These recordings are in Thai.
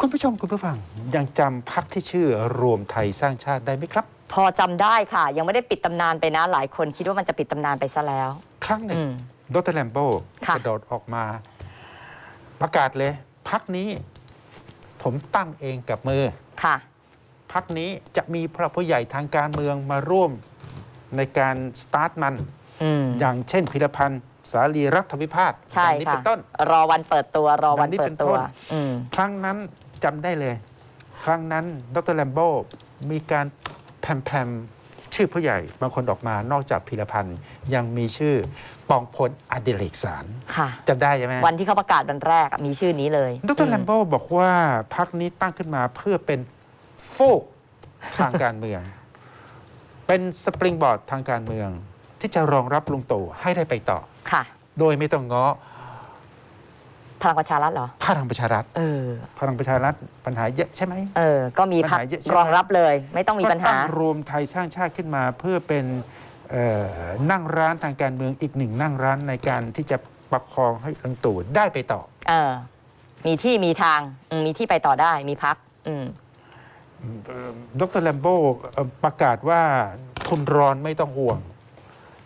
คุณผู้ชมคุณผู้ฟังยังจำพักที่ชื่อรวมไทยสร้างชาติได้ไหมครับ พอจำได้ค่ะ ยังไม่ได้ปิดตำนานไปนะ หลายคนคิดว่ามันจะปิดตำนานไปซะแล้ว ครั้งหนึ่งอืมดรแลมโบค่ะ กระโดดออกมา ประกาศเลย พักนี้ ผมตั้งเองกับมือ ค่ะ พักนี้จะมีพระผู้ใหญ่ทางการเมืองมาร่วมในการสตาร์ทมัน อืมอย่างเช่นพิรพันธ์สาลีรัฐวิพาทใช่ดังนี้ค่ะเป็นต้น รอวันเปิดตัวรอวันดังนี้เปิเป็ดนตัวต้น อืม ครั้งนั้น จำได้เลย ครั้งนั้นดรแลมโบมีการแพรมๆชื่อผู้ใหญ่บางคนออกมานอกจากพิรพันธ์ยังมีชื่อปองพลอดิเรกสารค่ะ จำได้ใช่ไหมวันที่เขาประกาศวันแรกอะมีชื่อนี้เลย ดรแลมโบบอกว่าพักนี้ตั้งขึ้นมาเพื่อเป็นโฟกทางการเมือง เป็นสปริงบอร์ดทางการเมือง ที่จะรองรับลุงตู่ให้ได้ไปต่อ ค่ะ โดยไม่ต้องง้อ พลังประชารัฐเหรอ พลังประชารัฐ เออ พลังประชารัฐปัญหาเยอะใช่ไหม เออ ก็มีพักปัญหาเยอะใช่ไหม รองรับเลย ไม่ต้องมีปัญก็หาตั้งรวมไทยสร้างชาติขึ้นมาเพื่อเป็นเอ่อนั่งร้านทางการเมืองอีกหนึ่งนั่งร้านในการที่จะประคองให้ลุงตู่ได้ไปต่อ เออ มีที่มีทางอืมมีที่ไปต่อได้มีพักอืม ดรแลมโบเอ่อประกาศว่าทุนร้อนไม่ต้องห่วง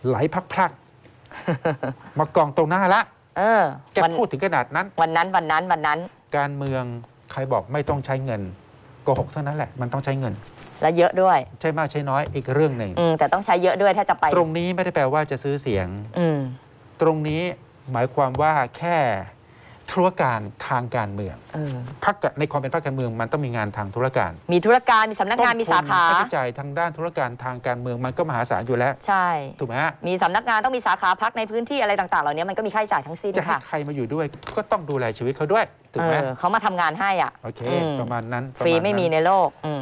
ไหลพักพลัก มากองตรงหน้าละ เออแกวันพูดถึงขนาดนั้น วันนั้นวันนั้นวันนั้น การเมืองใครบอกไม่ต้องใช้เงินโกหกเท่านั้นแหละ มันต้องใช้เงิน และเยอะด้วย ใช่มากใช้น้อยอีกเรื่องหนึ่ง อืมแต่ต้องใช้เยอะด้วยถ้าจะไป ตรงนี้ไม่ได้แปลว่าจะซื้อเสียง อืม ตรงนี้หมายความว่าแค่ ธุรการทางการเมืองเออพักในความเป็นพรรคการเมืองมันต้องมีงานทางธุรการมีธุรการมีสำนักงานมีสาขาต้นทุนค่าใช้จ่ายทางด้านธุรการทางการเมืองมันก็มหาศาลอยู่แล้ว ใช่ ถูกไหมฮะมีสำนักงานต้องมีสาขาพักในพื้นที่อะไรต่างๆ เหล่านี้มันก็มีค่าใช้จ่ายทั้งสิ้นจะให้ค่ะใครมาอยู่ด้วยก็ต้องดูแลชีวิตเขาด้วยถูกเอไหมอเขามาทำงานให้อะโอเค อืมประมาณนั้นฟรีปะาณไม่มีนั้น ในโลกอืม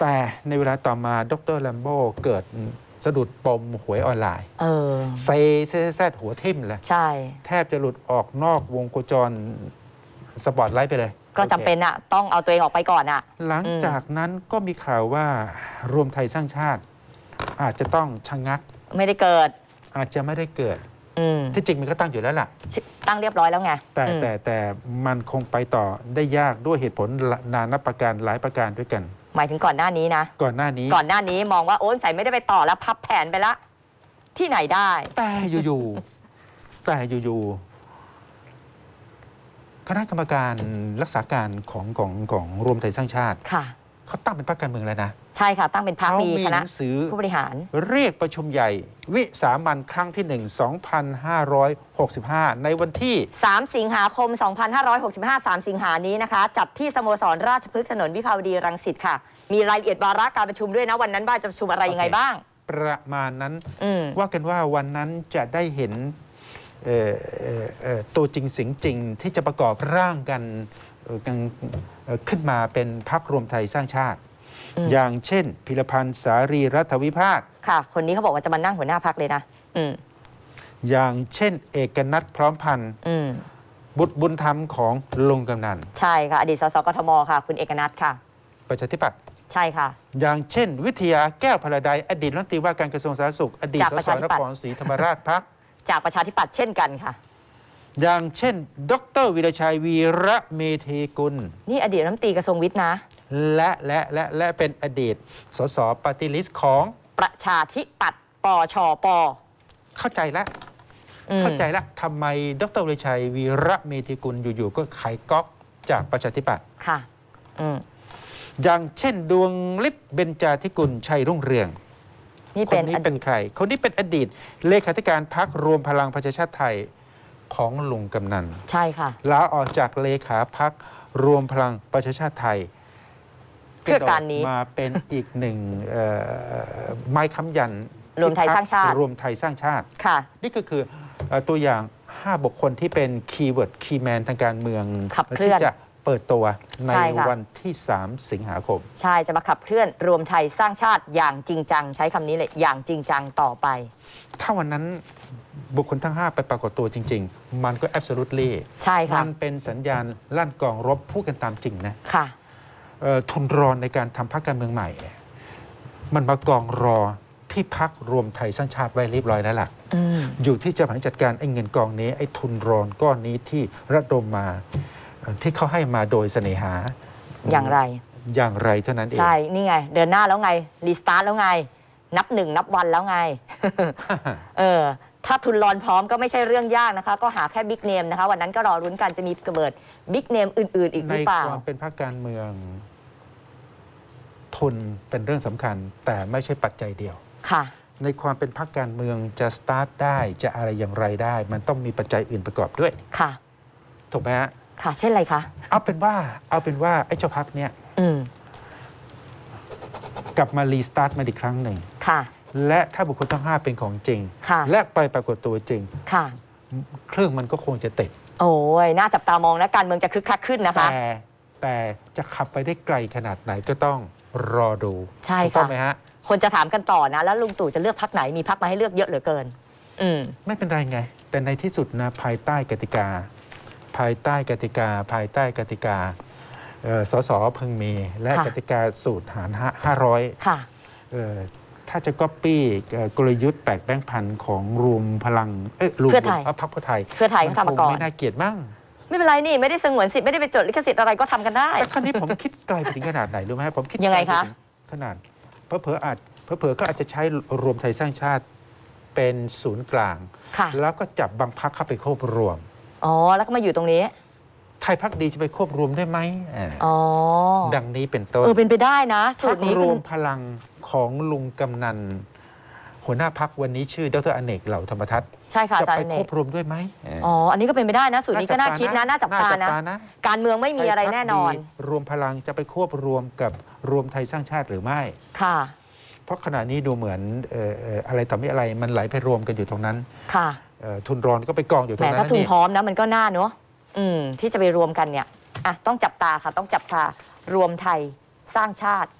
แต่ในเวลาต่อมาดรแลมโบเกิด สะดุดปมหวยออนไลน์เออเซเซแซดหัวทิ่มเลยใช่ แทบจะหลุดออกนอกวงโคจรสปอตไลท์ไปเลย ก็จำเป็นโอคอะต้องเอาตัวเองออกไปก่อนอะหลังจากนั้นก็มีข่าวว่ารวมไทยสร้างชาติ อาจจะต้องชะงัก ไม่ได้เกิด อาจจะไม่ได้เกิดอืมที่จริงมันก็ตั้งอยู่แล้วล่ะ ตั้งเรียบร้อยแล้วไงแต่อืม แต่แต่มันคงไปต่อได้ยากด้วยเหตุผลนานับประการหลายประการด้วยกัน หมายถึงก่อนหน้านี้นะ ก่อนหน้านี้ ก่อนหน้านี้มองว่าโอ้ยใส่ไม่ได้ไปต่อแล้วพับแผนไปละ ที่ไหนได้ แต่อยู่ๆ แต่อยู่ๆ คณะกรรมการรักษาการของของของรวมไทยสร้างชาติค่ะ เขาตั้งเป็นพรรคการเมืองแล้วนะใช่ค่ะ ตั้งเป็นพักเขามีมีคหณะนังสือ ผู้บริหาร เรียกประชุมใหญ่ วิสามันครั้งที่ 1 2,565 ในวันที่ 3 สิงหาคม 2565 3 สิงหานี้นะคะ จัดที่สโมสรราชพฤกษ์ถนนวิภาวดีรังสิตค่ะ มีรายละเอียดวาระการประชุมด้วยนะ วันนั้นว่าจะประชุมอะไรยังไงโอเคบ้าง ประมาณนั้นอืม ว่ากันว่าวันนั้นจะได้เห็นเอ่อเอ่อเอ่อตัวจริงเสียงจริงที่จะประกอบร่างกันเอ่อกันเอ่อ ขึ้นมาเป็นพรรครวมไทยสร้างชาติอืมอย่างเช่น พิรพันธ์สารีรัฐวิพาทค่ะ คนนี้เขาบอกว่าจะมานั่งหัวหน้าพักเลยนะอืมอย่างเช่น เอกนัทพร้อมพันธ์อืมบุตรบุญธรรมของลุงกำนัน ใช่ค่ะ อดีตสสกทมค่ะ คุณเอกนัทค่ะ ประชาธิปัตย์ใช่ค่ะ อย่างเช่น วิทยาแก้วพลาไดอดีตรัฐมนตรีว่าการกระทรวงสาธารณสุข อดีตจากสประสชาธินปัตย์ครศรีธรรมราชพักจากประชาธิปัตย์เช่นกันค่ะ อย่างเช่น ดรวิรชัยวีระเมเทกุล นี่อดีตรัฐมนตรีกระทรวงวิทย์นะ และและและและเป็นอดีตสสปฏิลิสของประชาธิปัตย์ปชป เข้าใจแล้วอืม เข้าใจแล้วทำไมดรวิรชัยวีระเมเทกุลอยู่ๆก็ไขก๊อกจากประชาธิปัตย์ค่ะ อืม อย่างเช่น ดวงฤทธิ์เบญจาธิกุลชัยรุ่งเรือง นี่คเป็นนนี้อเป็ดีนตใคร คนนี้เป็นอดีตเลขาธิการพักรวมพลังประชาชาติไทย ของลุงกำนันใช่ค่ะ ลาออกจากเลขาพักรวมพลังประชาชาติไทยเพื่อการนี้ะโดดมาเป็นอีกหนึ่งเอ่อไม้ค้ำยันรวมไทยสร้างชาติ รวมไทยสร้างชาติ ค่ะ นี่ก็คือเอ่อตัวอย่าง 5 บุคคลที่เป็นคีย์เวิร์ดคีย์แมนทางการเมืองขับเคลื่อน ที่จะ เปิดตัวในใช่ค่ะ วันที่ 3 สิงหาคม ใช่จะมาขับเคลื่อนรวมไทยสร้างชาติอย่างจริงจัง ใช้คำนี้เลยอย่างจริงจังต่อไป ถ้าวันนั้นบุคคลทั้ง 5 ไปปรากฏตัวจริง ๆ มันก็ absolutely ใช่ค่ะมันเป็นสัญญาณลั่นกองรบพูดกันตามจริงนะค่ะ เอ่อทุนรอนในการทำพรรคการเมืองใหม่เนี่ยมันมากองรอที่พักรวมไทยสร้างชาติไว้เรียบร้อยแล้วล่ะ อืมอยู่ที่จะบริหารจัดการไอ้เงินกองนี้ไอ้ทุนรอนก้อนนี้ที่ระดมมาเอ่อ ที่เขาให้มาโดยเสน่หาอย่างไร อย่างไรเท่านั้นเอง ใช่ นี่ไง เดินหน้าแล้วไง รีสตาร์ทแล้วไง นับหนึ่งนับวันแล้วไง เออ ถ้าทุนรอนพร้อมก็ไม่ใช่เรื่องยากนะคะ ก็หาแค่บิ๊กเนมนะคะ วันนั้นก็รอรุ้นกันจะมีกระเบิดบิ๊กเนมอื่น ๆ อีกหในรือเปล่าความเป็นพรรคการเมือง ทุนเป็นเรื่องสำคัญ แต่ไม่ใช่ปัจจัยเดียว ค่ะ ในความเป็นพรรคการเมืองจะสตาร์ทได้จะอะไรอย่างไรได้ มันต้องมีปัจจัยอื่นประกอบด้วย ค่ะ ถูกไหมฮะ ค่ะ เช่นอะไรคะ เอาเป็นว่าเอาเป็นว่าไอ้เจ้าพักเนี่ยอืม กลับมารีสตาร์ทมาอีกครั้งหนึ่ง ค่ะ และถ้าบุคคลทั้งห้าเป็นของจริง ค่ะ และไปปรากฏตัวจริง ค่ะ เครื่องมันก็คงจะติด โอ้ย น่าจับตามองนะ การเมืองจะคึกคักขึ้นนะคะ แต่แต่จะขับไปได้ไกลขนาดไหนก็ต้องรอดูใช่ถูกต้องค่ะ ไหมฮะ คนจะถามกันต่อนะ แล้วลุงตู่จะเลือกพักไหน มีพักมาให้เลือกเยอะเหลือเกิน อืม ไม่เป็นไรไง แต่ในที่สุดนะภายใต้กติกา ภายใต้กติกา ภายใต้กติกาเอ่อสสเพึงมี และค่ะกติกาสูตรหารห้าร้อยค่ะถ้าจะก๊อปปี้เอ่อกลยุทธ์แปดแบงค์พันของรวมพลังเอ้ยรวมเพื่อไทยพรรคพรรคเพื่อไทยเพื่อไทยเขาทำมาก่อนคงไม่น่าเกลียดมั้งไม่เป็นไรนี่ไม่ได้สงวนสิทธิ์ไม่ได้ไปจดลิขสิทธิ์อะไรก็ทำกันได้แต่ครั้นี้ผมคิดไกลไปถึงขนาดไหนรู้ไหมฮะผมคิดยังไงกลปคะถึขนาดเพอเพอๆอาจเพอเพอๆก็อาจจะใช้รวมไทยสร้างชาติเป็นศูนย์กลางค่ะแล้วก็จับบางพักเข้าไปควบรวม อ๋อ แล้วก็มาอยู่ตรงนี้ ไทยพักดีจะไปควบรวมได้ไหมอ่าอ๋อดังนี้เป็นต้นเออเป็นไปได้นะ สูพัตกรนี้รคุวณมพลังของลุงกำนัน หัวหน้าพักวันนี้ชื่อดรอเนกเหล่าธรรมทัศน์ใช่ค่ะอาจะจารไปย์เนควกบรวมด้วยไหมาอ๋ออันนี้ก็เป็นไปได้นะ สูตรนี้ก็น่าคิดนะน่าจับตานะ นะการเมืองไม่มีอะไรแน่นอน ไทยพรรคดีรวมพลังจะไปควบรวมกับรวมไทยสร้างชาติหรือไม่ ค่ะ เพราะขณะนี้ดูเหมือนเอ่อเอ่ออะไรต่อไม่อะไรมันไหลไปรวมกันอยู่ตรงนั้น ค่ะเอ่อ ทุนรอนก็ไปกองอยู่ตแหรมงนั้ถ้านทุนนี่พร้อมนะมันก็น่าเนอะอืม ที่จะไปรวมกันเนี่ยอะต้องจับตาค่ะ ต้องจับตารวมไทยสร้างชาติ